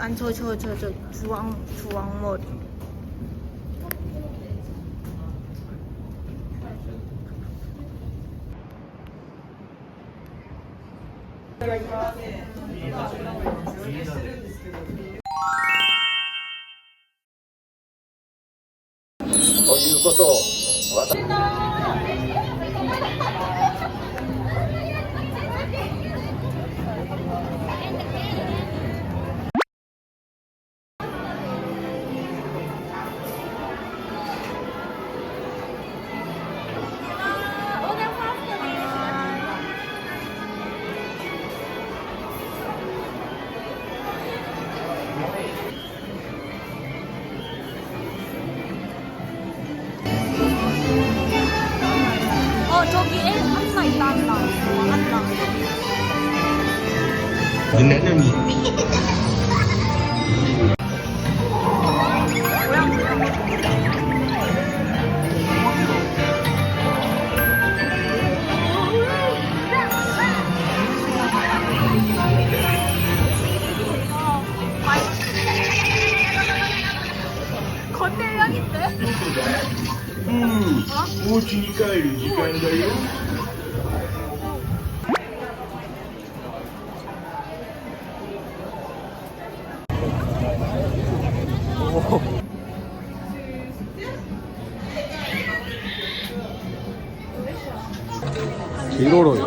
아니 저 저 저 저 주황 주황머리. 어 한나 있다 한나 한나. 민낯님이 겉대형인데? 음, 오지니까요, 이간가요? 기로로요.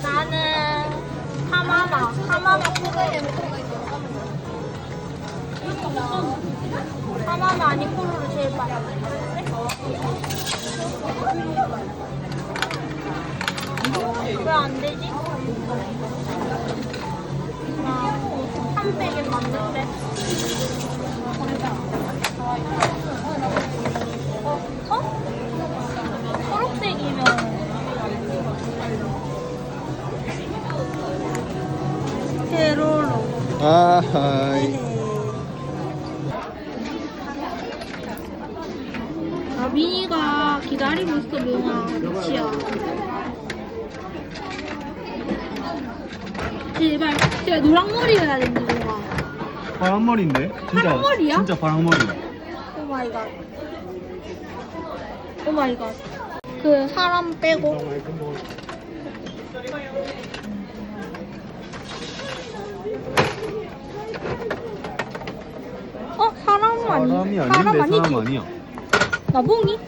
나는 하마마 하마마 하마마 아니 코로로 제일 빨리 왜안 되지? 아, 300엔 맞는데 테로로 아 하이. 아 민이가 기다리고 있어 명아 그치야 제발 제발 노랑머리여야 된다 명아 파랑머리인데? 진짜, 파랑머리야? 진짜 파랑머리. 오 마이 갓 오 마이 갓 그 사람 빼고 어 사람 아니 사람이 아닌데, 사람 아니지? 사람 아니야. 나봉이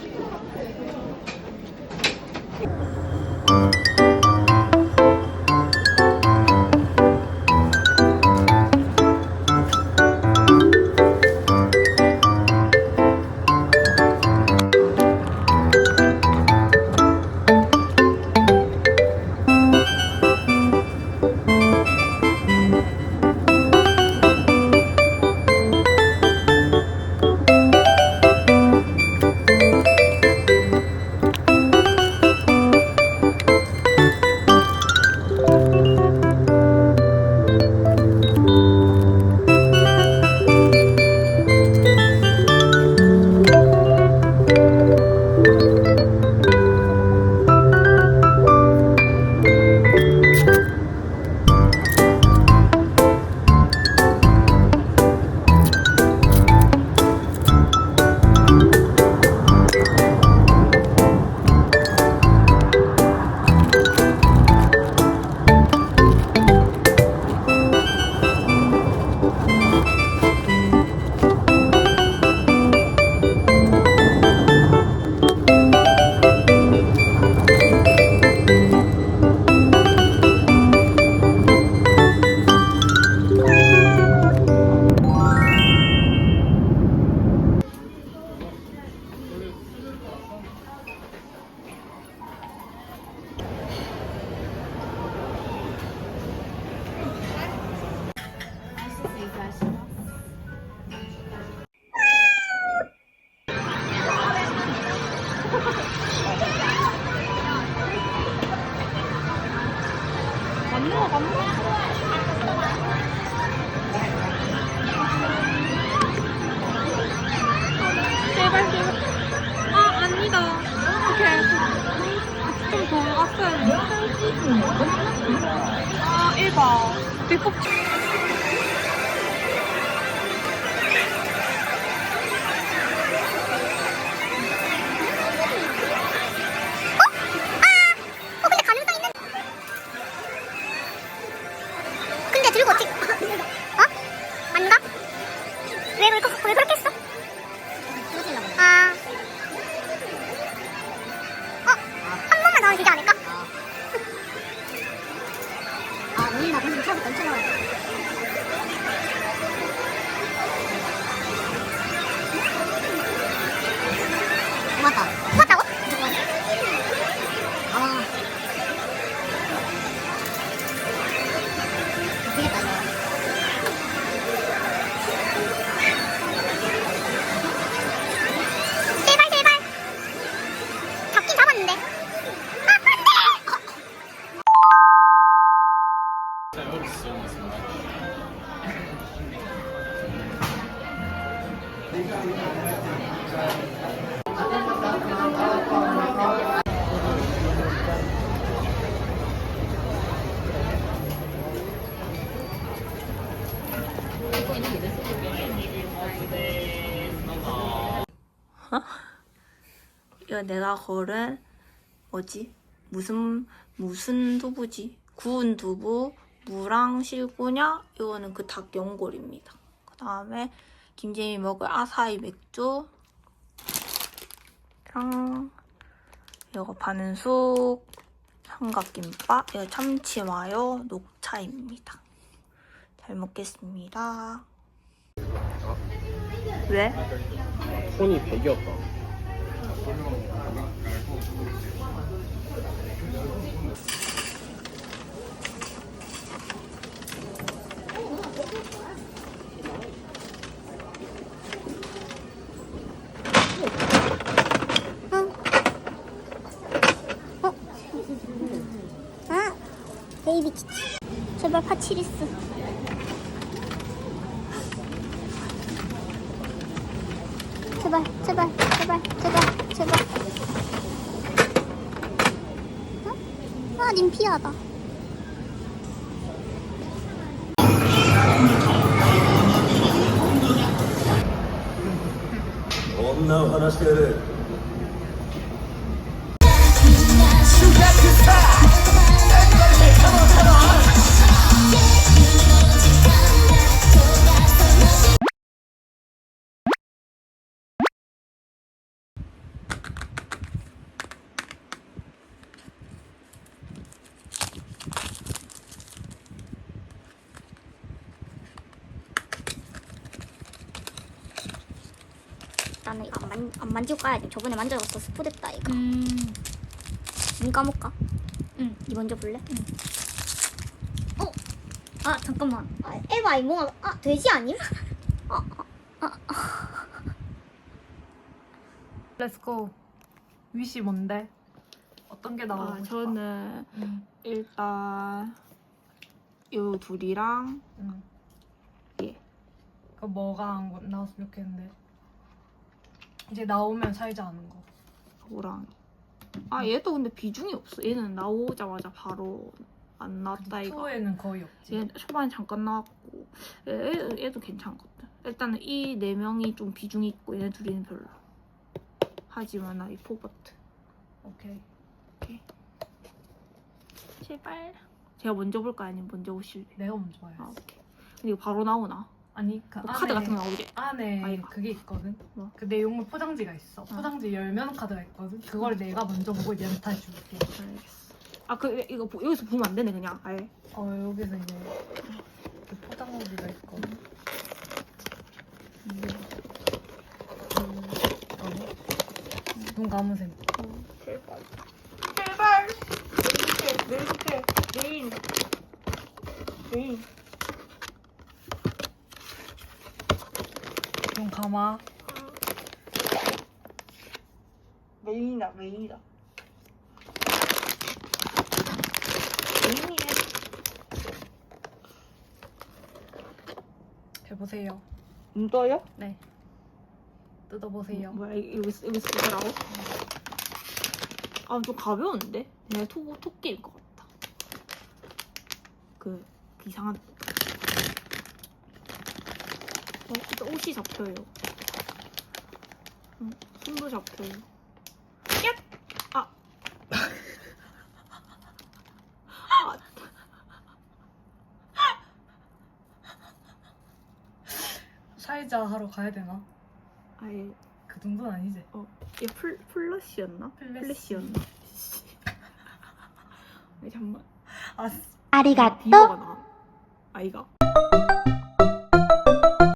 되는데. 아, 1번. 배꼽 어, 가능성 있는. 근데 들고 어 이거 내가 고른 뭐지? 무슨 무슨 두부지? 구운 두부, 무랑 실고냐? 이거는 그 닭 연골입니다. 그 다음에 김재미 먹을 아사히 맥주, 랑 이거 반숙 삼각김밥, 이거 참치 마요 녹차입니다. 잘 먹겠습니다. 왜? 톤이 100이었다. 아, 베이비 치치 제발 파치리스. 제발 제발 제발 제발 제발. 응? 아 님피하다. 나 하나 시켜야 안, 만지고 가야 돼. 저번에 만져봤어. 스포됐다, 이거. 음. 눈 감을까? 응. 니 먼저 볼래? 어? 아 잠깐만. 아, 에바 이모가 아 돼지 아님? 아, 렛츠고 위시 뭔데? 어떤 게 나오고 아, 싶어? 저는 응. 일단 요 둘이랑 응. 예. 그 뭐가 안 거- 나왔으면 좋겠는데 이제 나오면 살지 않은 거. 호랑. 아 얘도 근데 비중이 없어. 얘는 나오자마자 바로 안 나왔다 이거. 투에는 거의 없지. 얘 초반에 잠깐 나왔고. 얘, 얘- 얘도 괜찮거든 일단은 이 네 명이 좀 비중이 있고 얘네 둘이는 별로. 하지만 나 이 포버트. 오케이. 제발. 제가 먼저 볼까 아니면 먼저 보실래 내가 먼저 봐야지. 아 오케이. 근데 이거 바로 나오나? 아니 그뭐 안에 카드 같은 거 나오지? 안에 아이고. 그게 있거든. 뭐? 그 내용물 포장지가 있어. 포장지 열면 카드가 있거든. 그걸 내가 먼저 보고 멘탈 줄게. 알겠어. 아그 이거 보- 여기서 보면 안 되네 그냥. 아예. 어 여기서 이제 그 포장지가 있거든 음, 아니? 눈 감으세요. 제발. 제발. 왜 이렇게 메인. 메 인눈 감아 메인이다 메인이다 메인이네 해보세요 눈 떠요? 네 뜯어보세요 뭐야 이- 여기 여기 쓰더라고? 아, 좀 가벼운데? 그냥 토, 토끼일 것 같다. 그, 그 이상한. 어, 옷이 잡혀요. 응, 손도 잡혀요. 얍! 아. 아, 사이자 하러 가야 되나? 아예, 그 정도는 아니지. 어, 얘 플, 플러시였나? 플래시. 플래시였나? 아니, 잠만. 아, 디오가 나. 아이가.